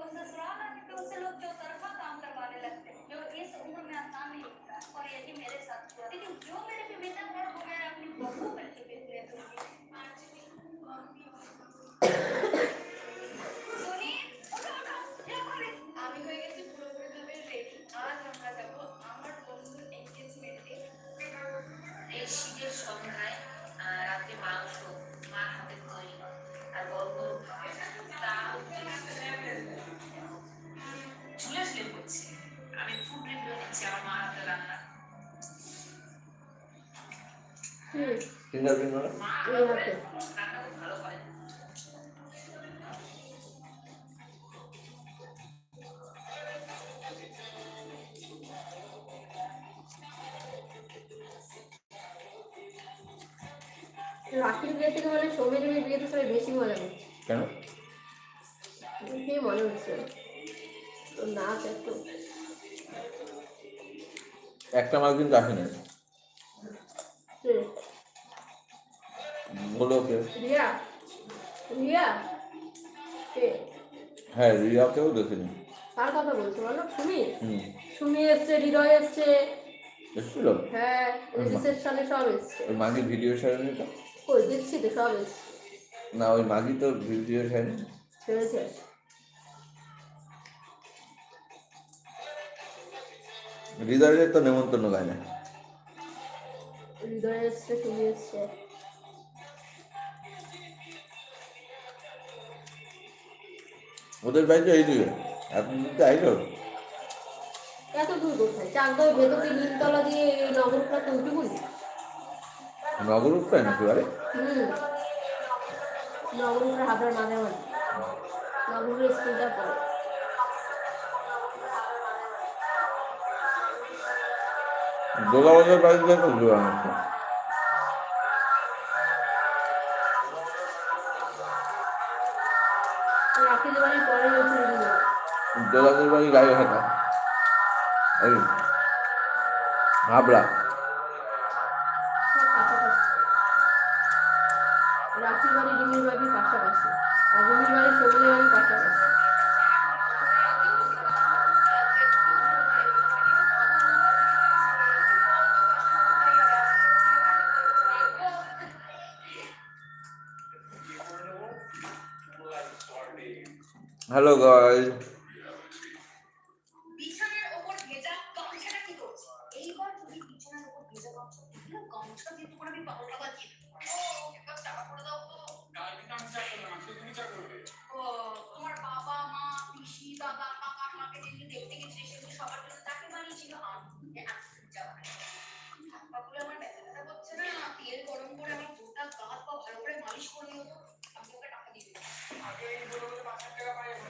तो ससुराल आने तो उसे लोग जो तरफा काम करवाने लगते हैं, जो इस उम्र में आसान नहीं होता और यही मेरे साथ हुआ, लेकिन जो मेरे बीता है, वो मैं अपनी बहू पर के बीतने दूँगी নিচ্ছি আমার হাতে রান্না হুম মানে মা রান্না হাতে। রান্না ভালো করে রাখির বিয়ে থেকে মানে সৌমিনের বিয়েতে সবাই বেশি মজা করছে কেন মনে হচ্ছে নাচ এত একটা মাছ কিন্তু আসেনি? বলো কে? রিয়া? রিয়া? কে? হ্যাঁ রিয়াকেও দেখিনি। কার কথা বলছো বলো। সুমি? সুমি এসছে হৃদয় এসছে। এসছিল? হ্যাঁ রিসেপশনে সব এসছে। ওই মাগি ভিডিও ছাড়েনি তো? কই দেখছি তো সব এসছে। না ওই মাগি তো ভিডিও ছাড়েনি। ছেড়েছে হৃদয়ের তো নেমন্তন্ন গায় না। হৃদয় এসছে এসছে। ওদের বাড়িতে এই দিকে এখন তো আইলো? এত দূর কোথায়? চাকদার ভেতর দিয়ে নিমতলা দিয়ে এই তো নাকি বারে হুম। নগরপুর হাবড়ার মাঝামাঝি। নগরের স্কুলটা পড়ে। দোলাবাজার বাড়িতে তো জোড়া আছে দোলাদের বাড়ি গায়ে হাঁটা এই হাবড়া রাখির বাড়ি রিমির বাড়ি পাশাপাশি, আর রিমির বাড়ি সবিনের বাড়ি পাশাপাশি। hello guys.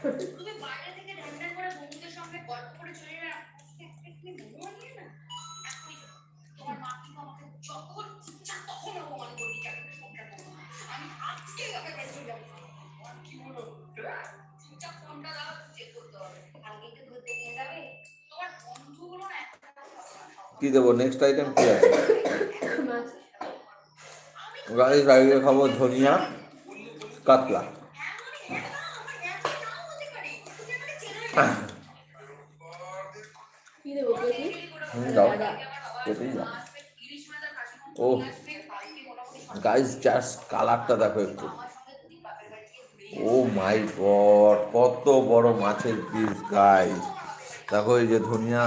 তুমি বাইরে থেকে করে বন্ধুদের সঙ্গে গল্প করে চলে না? তোমার মা কিন্তু আমাকে যখন ইচ্ছা তখন অপমান করবি। যাকে ফোনটা করব? আমি আজকেই ওকে বেঁচে যাব। কি বলো? চুপচাপ ফোনটা দাও চেক করতে হবে। কালকে তো ঘুরতে নিয়ে যাবে। তোমার বন্ধুগুলো না কি দেবো? নেক্সট আইটেম কি আছে? খাব ধনিয়া কাতলা। কি দেবো কেটেই দাও। ও গাইস জাস্ট কালারটা দেখো একটু। ও মাই গড কত বড় মাছের পিস গাইস দেখো এই যে ধনিয়া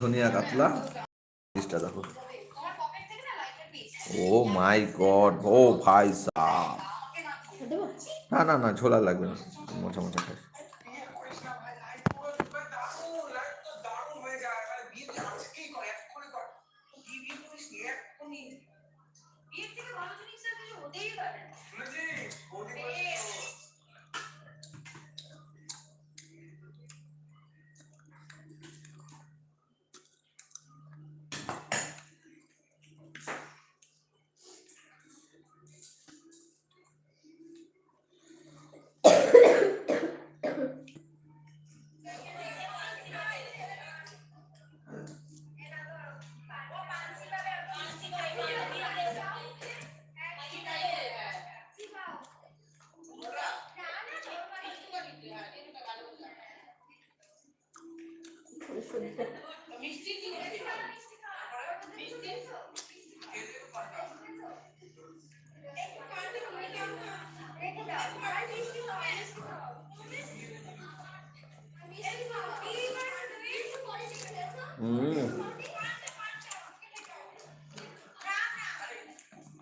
ধনিয়া কাতলা। পিসটা দেখো। ও মাই গড ও ভাই সাহ না না না, ঝোলা লাগবে না। মোছা মোছা খাই। Look at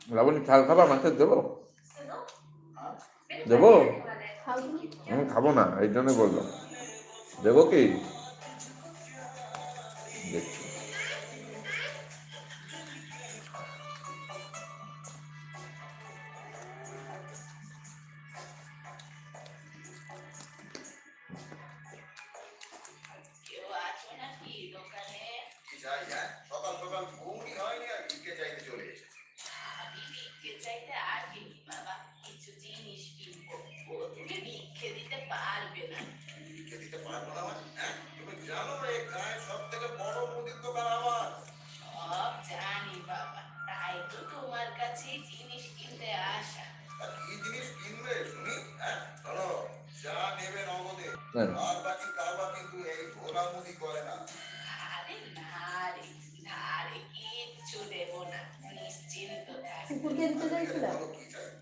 লাবণী খাল খাবা? মাছের দেবো? দেবো? আমি খাব না এই জন্য বললাম। দেবো কি?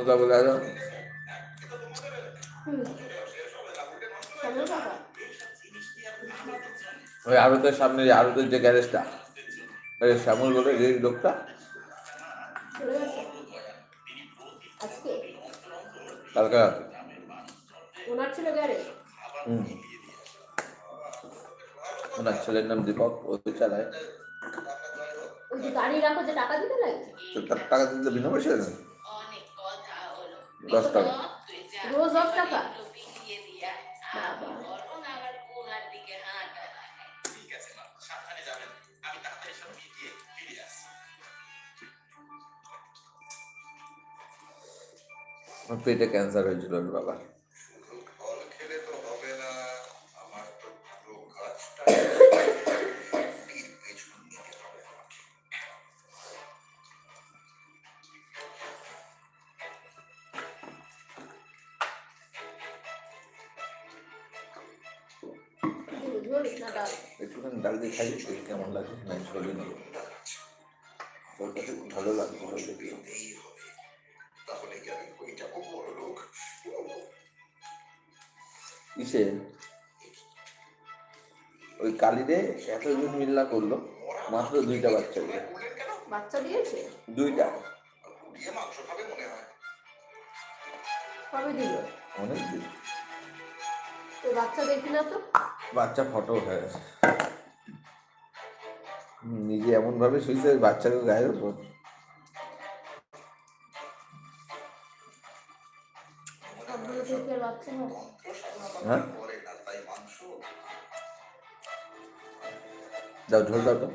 মমতা বলে আরও ওই আরতের সামনে যে আরতের যে গ্যারেজটা ওই শ্যামল বলে এই লোকটা? কালকে ওনার ছিল গ্যারেজ? হুম। ওনার ছেলের নাম দীপক ও তো চালায়। গাড়ি রাখো যে টাকা দিতে লাগে? টাকা দিতে বিনা পয়সা দশ টাকা? রোজ দশ টাকা পেটে ক্যান্সার হয়েছিল বাবা দেখাই শরীর কেমন লাগে না শরীর ভালো ভালো ওই কালিরে এতজন মিল্লা করল মাত্র দুইটা বাচ্চা দিয়ে। বাচ্চা দিয়েছে? দুইটা। অনেক দিন। বাচ্চা দেখি না তো? বাচ্চা ফটো হয়ে নিজে এমনভাবে শুয়েছে বাচ্চাকে গায়ের উপর হ্যাঁ? দাও ঝোল দাও তো।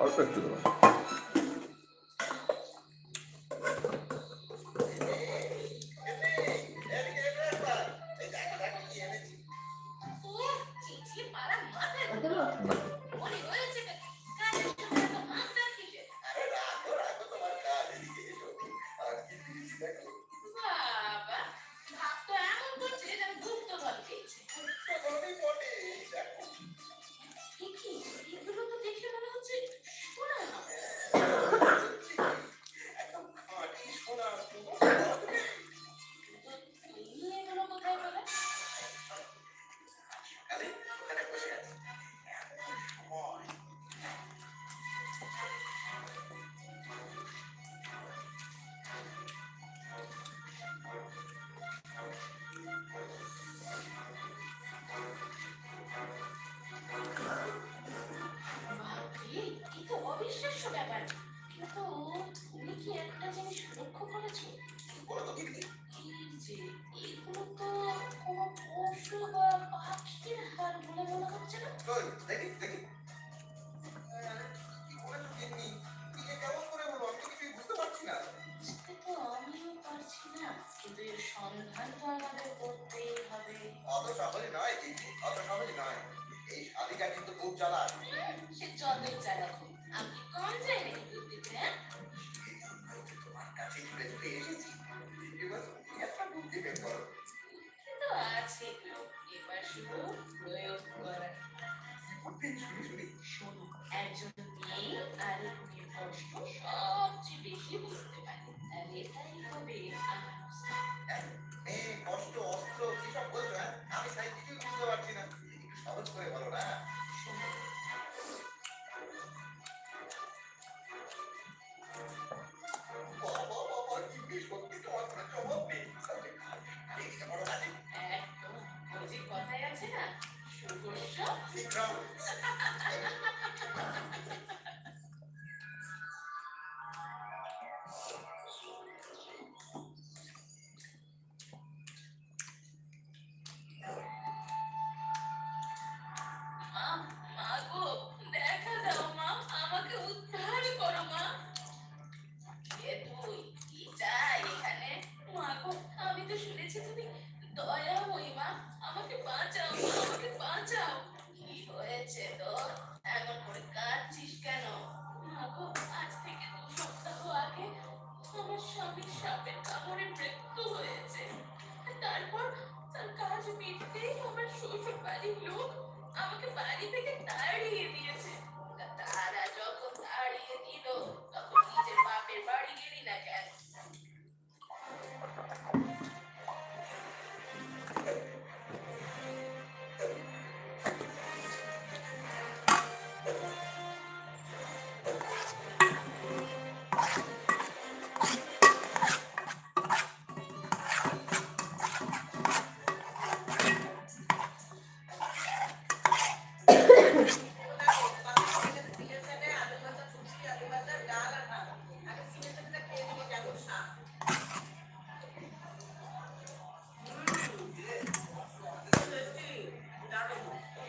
আরেকটা একটু দেবেন সন্ধানটা হবে নয় কিন্তু অত সহজ নয়। এই কিন্তু খুব জ্বালা সে যতই জ্বালা খুব আমি কম হ্যাঁ? আছে এবার শুধু প্রয়োগ করা শুনি শুনি। একজন মেয়ে আর মেয়ে কষ্ট সবচেয়ে বেশি বুঝতে পারে। কষ্ট অস্ত্র কি সব বলছো হ্যাঁ? আমি তাই কিছুই বুঝতে পারছি না। একটু সহজ করে বলো না। কথায় আছে না সুকর্ষ বাড়ির লোক আমাকে বাড়ি থেকে তাড়িয়ে দিয়েছে তারা যখন তাড়িয়ে দিল তখন নিজের বাপের বাড়ি গেলি না কেন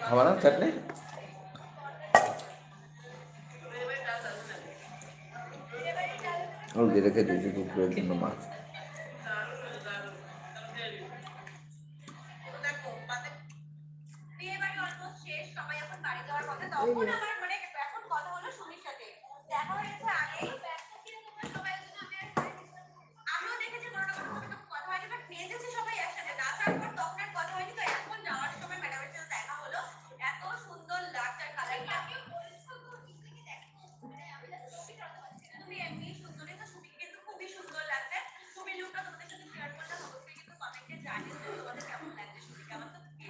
हमारा चटनी और दे रखे दीजिए माँ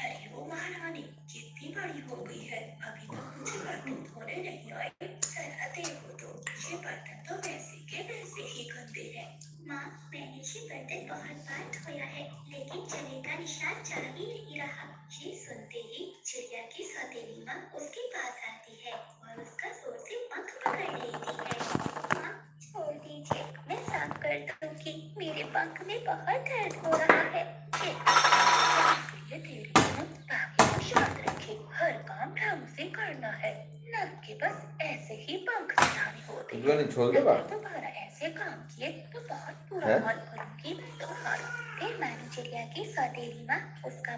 अरे वो महारानी कितनी बड़ी हो गई है अभी तक मुझे बर्तन धोने नहीं आए जरा देखो तो ये बर्तन तो वैसे के वैसे ही गंदे हैं माँ मैंने ये बर्तन बहुत बार धोया है लेकिन चने का निशान जा ही नहीं रहा ये सुनते ही चिड़िया की सौतेली माँ उसके पास आती है और उसका ज़ोर से पंख पकड़ लेती है माँ छोड़ दीजिए, मैं साफ़ कर दूँगी। मेरे पंख में बहुत दर्द हो रहा छोड़ दूँगा तो ऐसे काम किए तो बहुत बुरा हाल करूँगी मैं तो तुम्हारा फिर की सौतेली माँ उसका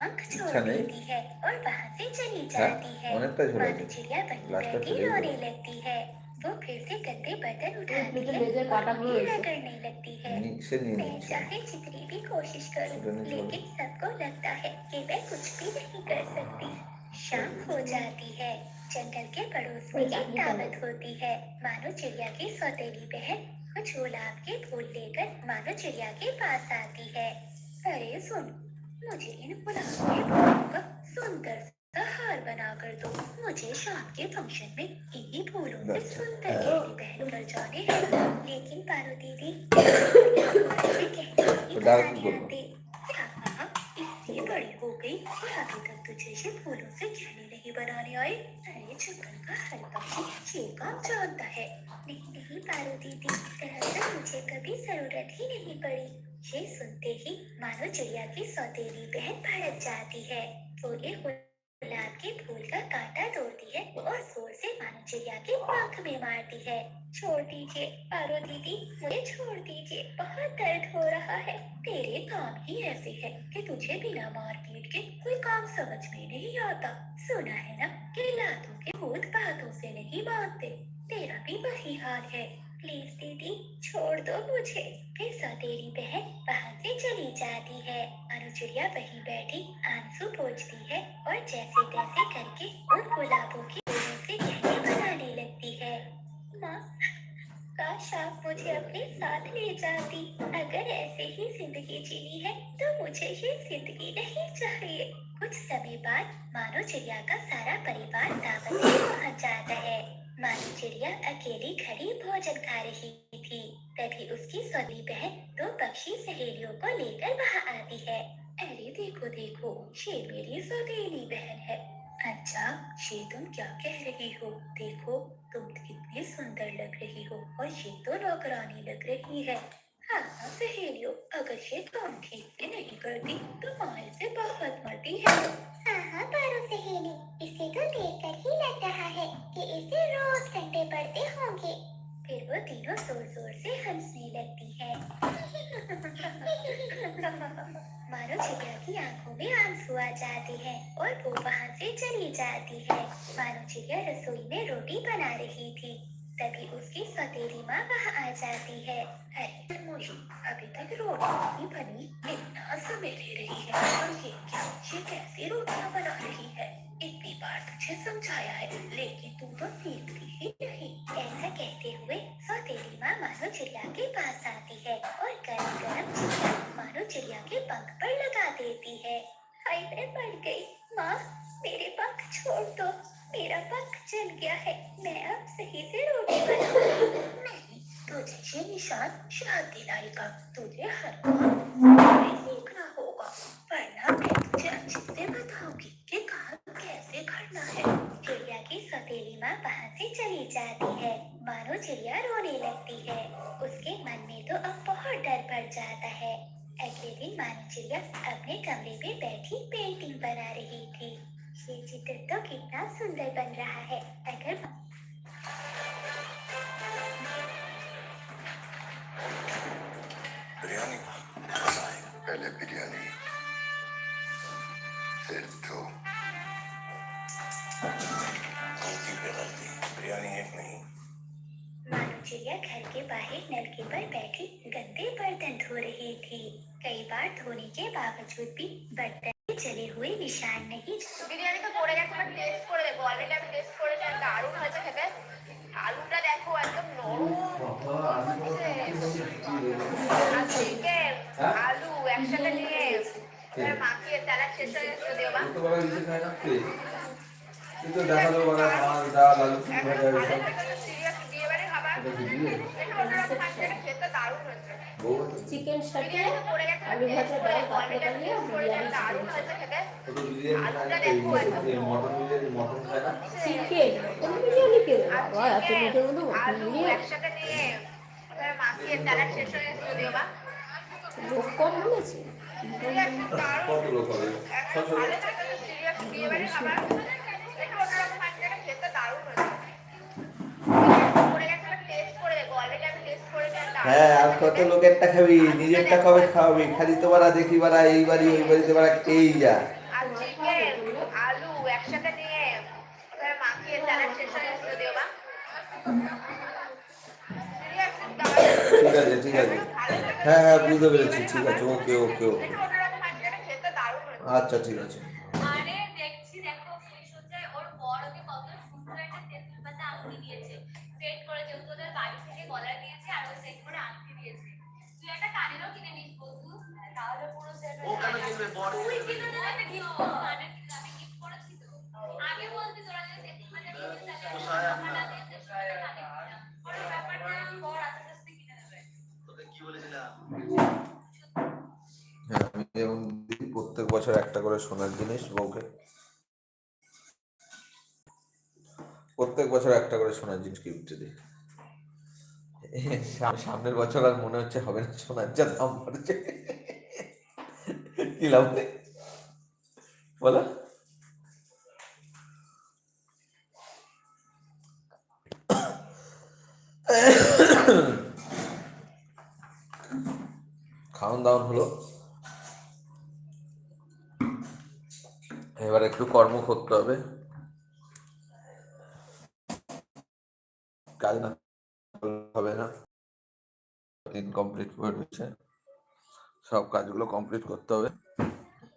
पंख छोड़ देती है और वहाँ से चली जाती है। मानुचर्या बनी बैठी रोने लगती है। वो फिर से गंदे बर्तन उठाती है करने लगती है। मैं चाहे जितनी भी कोशिश करूँ लेकिन सबको लगता है कि मैं कुछ भी नहीं कर सकती। शाम हो जाती है। जंगल के पड़ोस में एक दावत होती है। मानो चिड़िया की सौतेली बहन कुछ गुलाब के फूल लेकर मानो चिड़िया के पास आती है। अरे सुन मुझे इन गुलाब के फूलों का सुंदर सा हार बना कर दो। मुझे शाम के फ़ंक्शन में इन्हीं फूलों से। सुंदर गहने पहन कर जाने हैं। लेकिन पारो दीदी मुझे कहने नहीं तो डार्क बनाने बोलो। आते हाँ, इतनी बड़ी हो गई और अभी तक तुझे ये फूलों से गहने नहीं बनाने आए, अरे जंगल का हर पक्षी ये काम जानता है? नहीं नहीं पारो दीदी दरअसल मुझे कभी ज़रूरत ही नहीं पड़ी। ये सुनते ही मानो चिड़िया की सौतेली बहन भड़क जाती है। वो एक गुलाब के फूल का कांटा तोड़ती है और ज़ोर से मानो चिड़िया के पंख में मारती है। छोड़ दीजिए पारो दीदी मुझे छोड़ दीजिए, बहुत दर्द हो रहा है। तेरे काम ही ऐसे है कि तुझे बिना मार पीट के कोई काम समझ में नहीं आता। सुना है ना कि लातों के भूत बातों से नहीं मानते। तेरा भी वही हाल है। प्लीज़ दीदी, छोड़ दो मुझे। फिर सौतेली बहन वहाँ से चली जाती है। अनुचिड़िया वहीं बैठी, आँसू पोंछती है और जैसे तैसे करके उन गुलाबों की फूलों से गहने बनाने लगती है। माँ, काश आप मुझे अपने साथ ले जाती। अगर ऐसे ही ज़िंदगी जीनी है तो मुझे ये ज़िंदगी नहीं चाहिए। कुछ समय बाद मानो चिड़िया का सारा परिवार दावत में पहुँच जाता है। मानो चिड़िया अकेली खड़ी भोजन खा रही थी। तभी उसकी सोनी बहन दो पक्षी सहेलियों को लेकर वहाँ आती है। अरे देखो देखो शेर मेरी सौतेली बहन है। अच्छा शेर तुम क्या कह रही हो? देखो, तुम कितनी सुंदर लग रही हो और ये तो नौकरानी लग रही है। हाँ हाँ सहेलियों अगर ये काम ठीक से नहीं करती तो माँ से बहुत मरती है। हाँ हाँ पारो सहेली इसे तो देखकर ही लग रहा है कि इसे रोज घंटे पड़ते होंगे। फिर वो तीनों ज़ोर ज़ोर से हंसने लगती है। मानो चिड़िया की आँखों में आँसू आ जाते हैं और वो वहाँ से चली जाती है। मानो चिड़िया रसोई में रोटी बना रही थी। तभी उसकी सौतेली माँ वहाँ आ जाती है। अरे मुझे अभी तक रोटी बनी इतना समय ले रही है। और ये क्या? ये कैसे रोटियाँ बना रही है? इतनी बार तुझे समझाया है, लेकिन तू तो सीखती ही नहीं। ऐसा कहते हुए सौतेली माँ मानो चिड़िया के पास आती है और गरम गरम चिड़िया मानो चिड़िया के पंख पर लगा देती है। हाय, मैं मर गई। माँ, मेरे पंख छोड़ दो। मेरा पंख जल गया है। मैं अब सही से रोटी बनाऊँगी। नहीं तुझे ये निशान शाद दिलाएगा तुझे हर काम सीखना होगा। वरना मैं तुझे अच्छे से बताऊँगी कि काम कैसे करना है। चिड़िया की सौतेली माँ वहाँ से चली जाती है। मानो चिड़िया रोने लगती है। उसके मन में तो अब बहुत डर पड़ जाता है। अगले दिन मानो चिड़िया अपने कमरे में बैठी पेंटिंग बना रही थी। ये चित्र तो कितना सुंदर बन रहा है। अगर बिरयानी पहले बिरयानी फिर तो गलती पे गलती बिरयानी एक नहीं। मानो चिड़िया घर के बाहर नलके पर बैठी गंदे बर्तन धो रही थी। कई बार धोने के बावजूद भी बर्तन में जले हुए निशान नहीं বিরিয়ানি তো পড়ে গেছে টেস্ট করে দেখবো অলরেডি আমি টেস্ট করে যাই দারুণ হয়েছে খেতে আলুটা দেখো একদম নরম আর চিকেন আলু একসাথে নিয়ে এবার মাখিয়ে স্যালাড শেষ হয়ে গেছে যদিও বা তো বাবা কিছু খায় না কে কিন্তু দেখালো বাবা মাছ ডাল আলু ফুল ভাজা এইসব সিরিয়াস বিয়ে বাড়ি খাবার চিকেন সাথে আলু ভাজা ডাল পাতলা দিয়ে বিরিয়ানি চিকেন কোন বিরিয়ানি কে বাবা এত chicken, মিটের মটন আলু বিরিয়ানি হয়ে লোক কম বলেছে। কত লোক হবে হ্যাঁ আর কত লোকেরটা খাবি নিজের নিজেরটা কবে খাওয়াবি? খালি তোমারা দেখি বারা এই বাড়ি ওই বাড়িতে বারা খেয়েই যা। ঠিক আছে ঠিক আছে। হ্যাঁ হ্যাঁ বুঝতে পেরেছি। ঠিক আছে ওকে ওকে ওকে। আচ্ছা ঠিক আছে। হ্যাঁ আমি যেমন দিই প্রত্যেক বছর একটা করে সোনার জিনিস বউকে। প্রত্যেক বছর একটা করে সোনার জিনিস গিফট দিই। সাম- সামনের বছর আর মনে হচ্ছে হবে না সোনার যা দাম পড়েছে কি লাভ নেই? বলো খাওয়ান দাওয়ান হলো এবার একটু কর্ম করতে হবে। কাজ না হবে না। ইনকমপ্লিট হয়ে রয়েছে সব কাজগুলো কমপ্লিট করতে হবে।